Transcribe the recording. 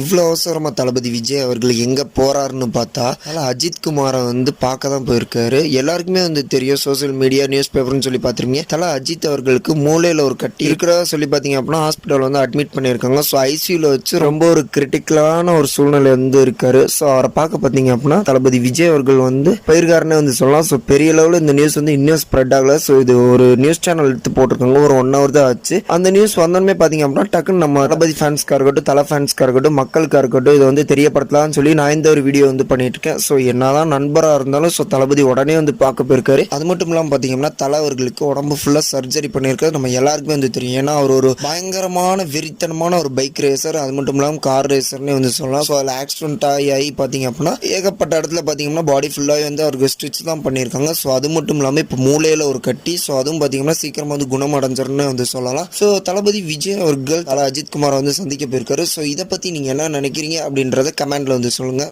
இவ்வளோ அவசரமாக தளபதி விஜய் அவர்கள் எங்கே போகிறாருன்னு பார்த்தா அதில் அஜித் குமாரை வந்து பார்க்க தான் போயிருக்காரு. எல்லாருக்குமே வந்து தெரியும் சோஷியல் மீடியா நியூஸ் பேப்பர்னு சொல்லி பார்த்துருங்க தலை அஜித் அவர்களுக்கு மூளையில் ஒரு கட்டி இருக்கிறதா சொல்லி பார்த்தீங்க அப்படின்னா ஹாஸ்பிட்டல் வந்து அட்மிட் பண்ணியிருக்காங்க. ஸோ ஐசியூவில் வச்சு ரொம்ப ஒரு கிரிட்டிக்கலான ஒரு சூழ்நிலை வந்து இருக்காரு. ஸோ அவரை பார்க்க பார்த்தீங்க அப்படின்னா தளபதி விஜய் அவர்கள் வந்து போயிருக்காருன்னே வந்து சொல்லலாம். ஸோ பெரிய லெவலில் இந்த நியூஸ் வந்து இன்னும் ஸ்ப்ரெட் ஆகலை. ஸோ இது ஒரு நியூஸ் சேனல் எடுத்து போட்டிருக்காங்க. ஒரு ஒன் ஹவர் தான் ஆச்சு. அந்த நியூஸ் வந்தோடனே பார்த்தீங்க அப்படின்னா டக்குன்னு நம்ம தளபதி ஃபேன்ஸ்க்காக இருக்கட்டும் தலை ஃபேன்ஸ்க்காக இருக்கட்டும் மக்களுக்காக இருக்கட்டும் இதை வந்து தெரியப்படுத்தலாம்னு சொல்லி நான் இந்த ஒரு வீடியோ வந்து பண்ணிட்டுருக்கேன். ஸோ என்னதான் நண்பராக இருந்தாலும் ஸோ தளபதி உடனே வந்து பார்க்க போயிருக்காரு. அது மட்டும் இல்லாமல் பார்த்தீங்கன்னா தலை அவர்களுக்கு உடம்பு ஃபுல்லாக சர்ஜரி பண்ணியிருக்காரு நம்ம எல்லாருக்குமே வந்து தெரியும். ஏன்னா அவர் ஒரு பயங்கரமான வெறித்தனமான ஒரு பைக் ரேசர் அது மட்டும் இல்லாமல் கார் ரேசர்னே வந்து சொல்லலாம். ஸோ அதில் ஆக்சிடென்ட் ஆகி ஆகி பார்த்தீங்க அப்படின்னா ஏகப்பட்ட இடத்துல பார்த்தீங்கன்னா பாடி ஃபுல்லாகவே வந்து அவருக்கு ஸ்டிச் தான் பண்ணியிருக்காங்க. ஸோ அது மட்டும் இல்லாமல் இப்போ மூளையில் ஒரு கட்டி ஸோ அதுவும் பார்த்தீங்கன்னா சீக்கிரமாக வந்து குணமடைஞ்சிருன்னு வந்து சொல்லலாம். ஸோ தளபதி விஜய் அவர்கள் தலை அஜித் குமார் வந்து சந்திக்க போயிருக்காரு. ஸோ இதை பற்றி நீங்கள் என்ன நினைக்கிறீங்க அப்படின்றத கமெண்டில் வந்து சொல்லுங்கள்